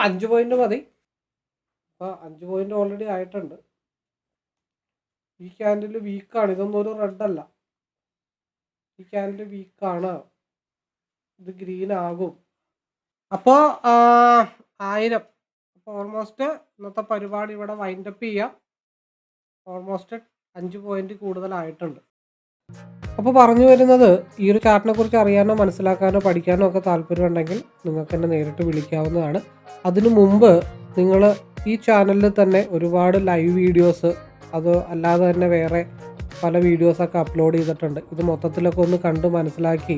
അഞ്ച് പോയിന്റ് മതി. അപ്പോൾ അഞ്ച് പോയിന്റ് ഓൾറെഡി ആയിട്ടുണ്ട്. ഈ ക്യാൻഡിൽ വീക്കാണ് ഇതൊന്നും ഒരു റെഡ് അല്ല. ഈ ക്യാൻഡിൽ വീക്കാണ് ഇത് ഗ്രീൻ ആകും. അപ്പോൾ ആയിരം. അപ്പോൾ ഓൾമോസ്റ്റ് ഇന്നത്തെ പരിപാടി ഇവിടെ വൈൻഡപ്പ് ചെയ്യാം. ഓൾമോസ്റ്റ് അഞ്ച് പോയിന്റ് കൂടുതലായിട്ടുണ്ട്. അപ്പോൾ പറഞ്ഞു വരുന്നത് ഈ ഒരു ചാർട്ടിനെ കുറിച്ച് അറിയാനോ മനസ്സിലാക്കാനോ പഠിക്കാനോ ഒക്കെ താല്പര്യമുണ്ടെങ്കിൽ നിങ്ങൾക്ക് എന്നെ നേരിട്ട് വിളിക്കാവുന്നതാണ്. അതിനു മുമ്പ് നിങ്ങൾ ഈ ചാനലിൽ തന്നെ ഒരുപാട് ലൈവ് വീഡിയോസ് അത് അല്ലാതെ തന്നെ വേറെ പല വീഡിയോസൊക്കെ അപ്ലോഡ് ചെയ്തിട്ടുണ്ട്. ഇത് മൊത്തത്തിലൊക്കെ ഒന്ന് കണ്ട് മനസ്സിലാക്കി